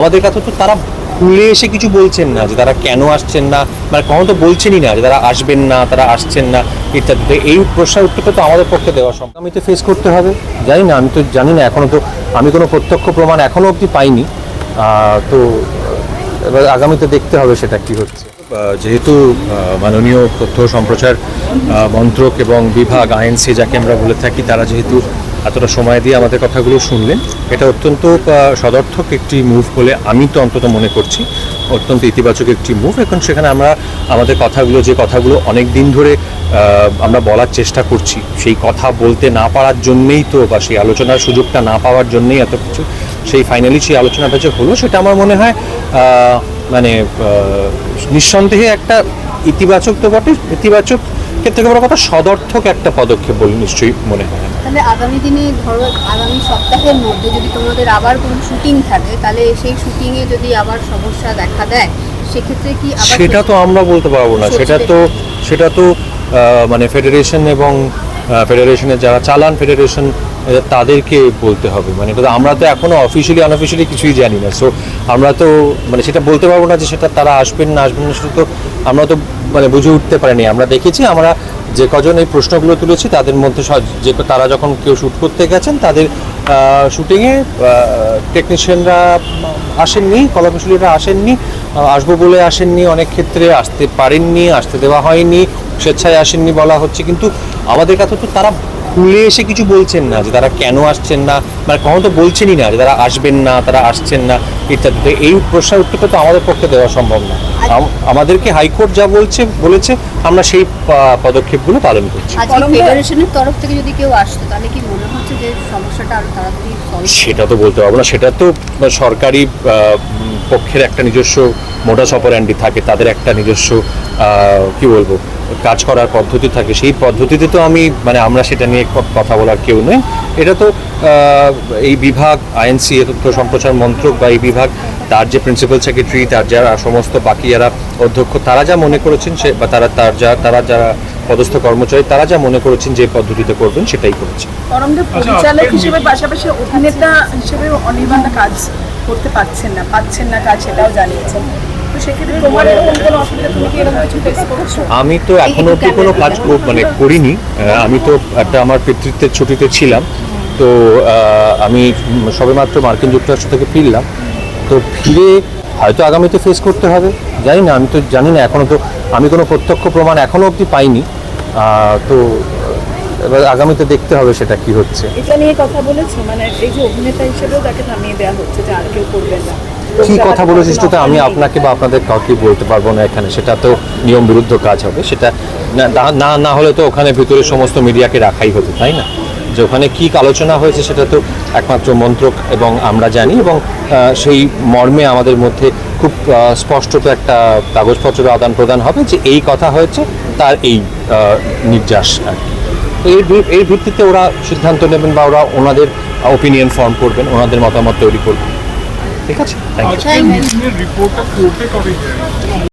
আমাদের কাছে তো তারা ভুলে এসে কিছু বলছেন না যে তারা কেন আসছেন না মানে কখনো তো বলছেনই না যে তারা আসবেন না, তারা আসছেন না ইত্যাদি এই প্রশ্নের উত্তরটা তো আমাদের পক্ষে দেওয়া সম্ভব। আমি তো ফেস করতে হবে। জানি না, আমি তো জানি না এখনও তো আমি কোনো প্রত্যক্ষ প্রমাণ এখনও অবধি পাইনি। তো, এবার আগামীতে দেখতে হবে সেটা কি হচ্ছে। যেহেতু মাননীয় তথ্য সম্প্রচার মন্ত্রক এবং বিভাগ, আইএনসি, যাকে আমরা বলে থাকি, তারা যেহেতু এতটা সময় দিয়ে আমাদের কথাগুলো শুনলেন। এটা অত্যন্ত সদর্থক একটি মুভ বলে আমি তো অন্তত মনে করছি। অত্যন্ত ইতিবাচক একটি মুভ এখন সেখানে আমরা আমাদের কথাগুলো, যে কথাগুলো অনেক দিন ধরে আমরা বলার চেষ্টা করছি, সেই কথা বলতে না পারার জন্যেই তো বা সেই আলোচনার সুযোগটা না পাওয়ার জন্যেই এত কিছু, সেই ফাইনালি সেই আলোচনাটা যে হলো, সেটা আমার মনে হয় মানে নিঃসন্দেহে একটা ইতিবাচক তো বটে। ইতিবাচক ক্ষেত্রে বড় কথা সদর্থক একটা পদক্ষেপ বলে নিশ্চয়ই মনে হয়। তাহলে আগামী দিনে ধরো আগামী সপ্তাহের মধ্যে যদি তোমাদের আবার কোনো শুটিং থাকে তাহলে সেই শুটিংয়ে যদি আবার সমস্যা দেখা দেয় সেক্ষেত্রে কি সেটা তো আমরা বলতে পারব না। সেটা তো সেটা তো মানে ফেডারেশন এবং ফেডারেশনের যারা চালান ফেডারেশন তাদেরকে বলতে হবে। মানে এটা আমরা তো এখনও অফিসিয়ালি আনঅফিসিয়ালি কিছুই জানি না। সো আমরা তো মানে সেটা বলতে পারব না যে সেটা তারা আসবেন না আসবেন না সেটা তো আমরা তো মানে বুঝে উঠতে পারেনি। আমরা দেখেছি, আমরা যে কজন এই প্রশ্নগুলো তুলেছি, তাদের মধ্যে যে তারা যখন কেউ শ্যুট করতে গেছেন, তাদের শ্যুটিংয়ে টেকনিশিয়ানরা আসেননি কলাকুশলীরা আসেননি আসব বলে আসেননি, অনেক ক্ষেত্রে আসতে পারেননি, আসতে দেওয়া হয়নি, স্বেচ্ছায় আসেননি বলা হচ্ছে। কিন্তু আমাদের কাছে তো তারা ভুলে এসে কিছু বলছেন না যে তারা কেন আসছেন না? মানে কখনো তো বলছেনই না যে তারা আসবেন না তারা আসছেন না ইত্যাদি। তো এই প্রশ্নের উত্তরটা তো আমাদের পক্ষে দেওয়া সম্ভব না। আম- আমাদেরকে হাইকোর্ট যা বলছে বলেছে আমরা সেই পদক্ষেপগুলো পালন করছি। ফেডারেশনের তরফ থেকে যদি কেউ আসতো তাহলে কি মনে হচ্ছে যে সমস্যাটা আরও তাড়াতাড়ি সেটা তো বলতে পারব না। সেটা তো সরকারি পক্ষের একটা নিজস্ব মোডাস অপারেন্ডি থাকে তাদের একটা নিজস্ব কি বলব কাজ করার পদ্ধতি থাকে সেই পদ্ধতিতে তো আমি মানে আমরা সেটা নিয়ে কথা বলার কেউ নই। এটা তো এই বিভাগ আইএনসি তথ্য সম্প্রচার মন্ত্রক বা এই বিভাগ তার যে প্রিন্সিপাল সেক্রেটারি তার যারা সমস্ত বাকি যারা অধ্যক্ষ তারা যা মনে করেছেন সে বা তারা তার যা তারা যারা পদস্থ কর্মচারী তারা যা মনে করেছেন যে পদ্ধতিতে করবেন সেটাই করেছে। পরিচালক হিসেবে পাশাপাশি অভিনেতা হিসেবে অনির্বাণা কাজ করতে পারছেন না পাচ্ছেন না কাজ সেটাও জানিয়েছেন। আমি তো এখনও অব্দি কোনো কাজ মানে করিনি। আমি তো একটা আমার পিতৃত্বের ছুটিতে ছিলাম। তো আমি সবেমাত্র মার্কিন যুক্তরাষ্ট্র থেকে ফিরলাম। তো ফিরে হয়তো আগামীতে ফেস করতে হবে। জানি না আমি তো জানি না এখনও তো আমি কোনো প্রত্যক্ষ প্রমাণ এখনও অবধি পাইনি। তো এবার আগামীতে দেখতে হবে সেটা কি হচ্ছে। এটা নিয়ে কথা বলেছ? মানে এই যে অভিনেতা হিসেবেও তাকে থামিয়ে দেওয়া হচ্ছে যে আর কেউ করবেন না। কি কথা বলেছিস সেটা আমি আপনাকে বা আপনাদের কাউকে বলতে পারব না এখানে। সেটা তো নিয়ম বিরুদ্ধ কাজ হবে। সেটা না- না- হলে তো ওখানে ভিতরে সমস্ত মিডিয়াকে রাখাই হতো, তাই না? যে ওখানে কি আলোচনা হয়েছে সেটা তো একমাত্র মন্ত্রক এবং আমরা জানি এবং সেই মর্মে আমাদের মধ্যে খুব স্পষ্টত একটা কাগজপত্রের আদান প্রদান হবে যে এই কথা হয়েছে, তার এই নির্যাস তো এর এর ভিত্তিতে ওরা সিদ্ধান্ত নেবেন বা ওরা ওনাদের ওপিনিয়ন ফর্ম করবেন, ওনাদের মতামত তৈরি করবেন। ঠিক আছে থ্যাংক ইউ